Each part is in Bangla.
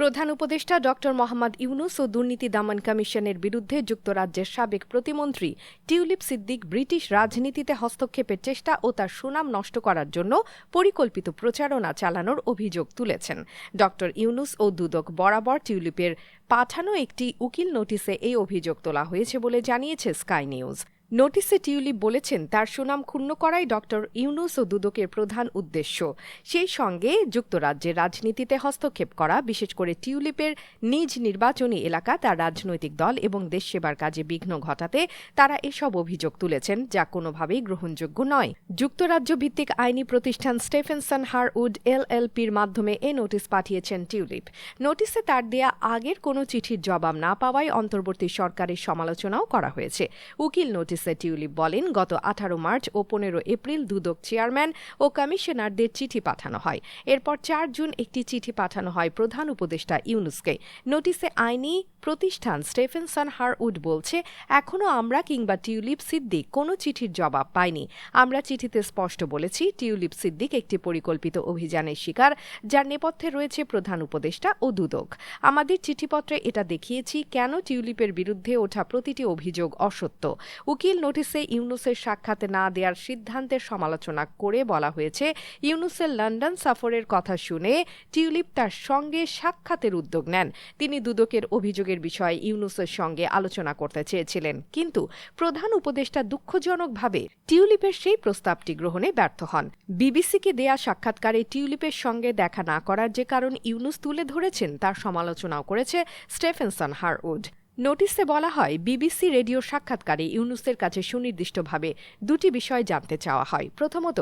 প্রধান উপদেষ্টা ড. মোহাম্মদ ইউনুস ও দুর্নীতি দমন কমিশনের বিরুদ্ধে যুক্তরাজ্যের সাবেক প্রতিমন্ত্রী টিউলিপ সিদ্দিক ব্রিটিশ রাজনীতিতে হস্তক্ষেপের চেষ্টা ও তার সুনাম নষ্ট করার জন্য পরিকল্পিত প্রচারণা চালানোর অভিযোগ তুলেছেন। ড. ইউনুস ও দুদক বরাবর টিউলিপের পাঠানো একটি উকিল নোটিসে এই অভিযোগ তোলা হয়েছে বলে জানিয়েছে স্কাই নিউজ। নোটিসে টিউলিপ বলেছেন তার সুনাম ক্ষুণ্ণ করাই ড. ইউনুস ও দুদকের প্রধান উদ্দেশ্য। সেই সঙ্গে যুক্তরাজ্যের রাজনীতিতে হস্তক্ষেপ করা, বিশেষ করে টিউলিপের নিজ নির্বাচনী এলাকা, তার রাজনৈতিক দল এবং দেশ সেবার কাজে বিঘ্ন ঘটাতে তারা এসব অভিযোগ তুলেছেন, যা কোনোভাবেই গ্রহণযোগ্য নয়। যুক্তরাজ্য ভিত্তিক আইনি প্রতিষ্ঠান স্টেফেনসন হারউড এলএলপির মাধ্যমে এ নোটিশ পাঠিয়েছেন টিউলিপ। নোটিসে তার দেয়া আগের কোনো চিঠির জবাব না পাওয়ায় অন্তর্বর্তী সরকারের সমালোচনাও করা হয়েছে। উকিল নোটিস নোটিসে টিউলিপ বলেন, গত আঠারো মার্চ ও পনেরো এপ্রিল দুদক চেয়ারম্যান ও কমিশনারদের চিঠি পাঠানো হয়। এরপর চার জুন একটি চিঠি পাঠানো হয় প্রধান উপদেষ্টা ইউনুসকে। নোটিসে আইনি প্রতিষ্ঠান স্টেফেনসন হারউড বলছে এখনও আমরা কিংবা টিউলিপ সিদ্দিক কোনো চিঠির জবাব পাইনি। আমরা চিঠিতে স্পষ্ট বলেছি, টিউলিপ সিদ্দিক একটি পরিকল্পিত অভিযানের শিকার, যার নেপথ্যে রয়েছে প্রধান উপদেষ্টা ও দুদক। আমাদের চিঠিপত্রে এটা দেখিয়েছি, কেন টিউলিপের বিরুদ্ধে ওঠা প্রতিটি অভিযোগ অসত্য। উকিল নোটিসে ইউনুসের সাক্ষাতে না দেওয়ার সিদ্ধান্তের সমালোচনা করে বলা হয়েছে, ইউনুসের লন্ডন সফরের কথা শুনে টিউলিপ তার সঙ্গে সাক্ষাতের উদ্যোগ নেন। তিনি দুদকের অভিযোগের বিষয়ে ইউনুসের সঙ্গে আলোচনা করতে চেয়েছিলেন। কিন্তু প্রধান উপদেষ্টা দুঃখজনকভাবে টিউলিপের সেই প্রস্তাবটি গ্রহণে ব্যর্থ হন। বিবিসিকে দেয়া সাক্ষাৎকারে টিউলিপের সঙ্গে দেখা না করার যে কারণ ইউনুস তুলে ধরেছেন, তার সমালোচনাও করেছে স্টেফেনসন হারউড। নোটিসে বলা হয়, বিবিসি রেডিও সাক্ষাৎকারে ইউনুসের কাছে সুনির্দিষ্টভাবে দুটি বিষয় জানতে চাওয়া হয়। প্রথমত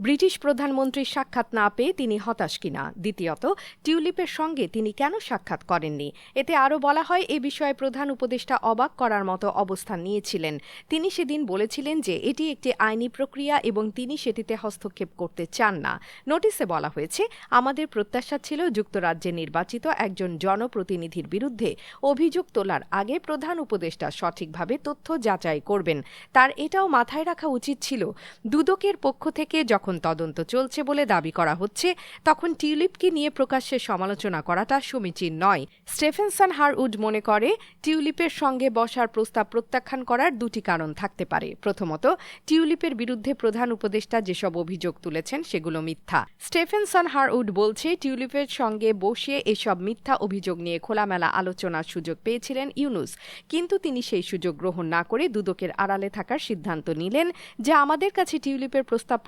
ব্রিটিশ প্রধানমন্ত্রীর সাক্ষাৎ না পেয়ে তিনি হতাশ কিনা? দ্বিতীয়ত, টিউলিপের সঙ্গে তিনি কেন সাক্ষাৎ করেননি? এতে আরও বলা হয়, এ বিষয়ে প্রধান উপদেষ্টা অবাক করার মতো অবস্থান নিয়েছিলেন। তিনি সেদিন বলেছিলেন যে, এটি একটি আইনি প্রক্রিয়া এবং তিনি সেটিতে হস্তক্ষেপ করতে চান না। নোটিসে বলা হয়েছে, আমাদের প্রত্যাশা ছিল যুক্তরাজ্যে নির্বাচিত একজন জনপ্রতিনিধির বিরুদ্ধে অভিযোগ তোলার আগে প্রধান উপদেষ্টা সঠিকভাবে তথ্য যাচাই করবেন। তার এটাও মাথায় রাখা উচিত ছিল, দুদকের পক্ষ থেকে যখন যখন তদন্ত চলছে বলে দাবি করা হচ্ছে, তখন টিউলিপকে নিয়ে প্রকাশ্যে সমালোচনা করাটা সমীচীন নয়। স্টেফেনসন হারউড মনে করে, টিউলিপের সঙ্গে বসার প্রস্তাব প্রত্যাখ্যান করার দুটি কারণ থাকতে পারে। প্রথমত, টিউলিপের বিরুদ্ধে প্রধান উপদেষ্টা যেসব অভিযোগ তুলেছেন সেগুলো মিথ্যা। স্টেফেনসন হারউড বলছে, টিউলিপের সঙ্গে বসে এসব মিথ্যা অভিযোগ নিয়ে খোলামেলা আলোচনার সুযোগ পেয়েছিলেন ইউনুস। কিন্তু তিনি সেই সুযোগ গ্রহণ না করে দুদকের আড়ালে থাকার সিদ্ধান্ত নিলেন যা আমাদের কাছে টিউলিপের প্রস্তাব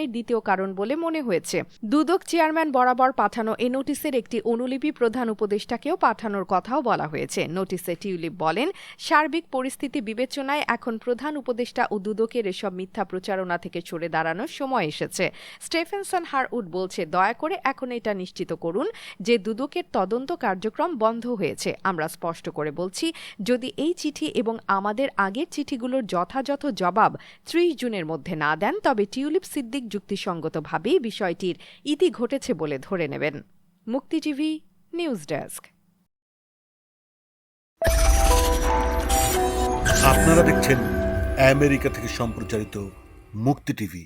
প্রত্যাখ্যানের দ্বিতীয় কারণ বলে মনে হয়েছে। দুদক চেয়ারম্যান বরাবর পাঠানো এ নোটিসের একটি অনুলিপি প্রধান উপদেষ্টাকেও পাঠানোর কথাও বলা হয়েছে। নোটিসে টিউলিপ বলেন, সার্বিক পরিস্থিতি বিবেচনায় এখন প্রধান উপদেষ্টা ও দুদকের এসব মিথ্যা প্রচারণা থেকে সরে দাঁড়ানোর সময় এসেছে। স্টেফেনসন হারউড বলছে, দয়া করে এখন এটা নিশ্চিত করুন যে দুদকের তদন্ত কার্যক্রম বন্ধ হয়েছে। আমরা স্পষ্ট করে বলছি, যদি এই চিঠি এবং আমাদের আগের চিঠিগুলোর যথাযথ জবাব ত্রিশ জুনের মধ্যে না দেন, তবে টিউলিপ সিদ্দিক যুক্তিসঙ্গতভাবেই বিষয়টির ইতি ঘটেছে বলে ধরে নেবেন। Muktijibi news desk. আপনারা দেখছেন আমেরিকা থেকে সম্প্রচারিত মুক্তি টিভি।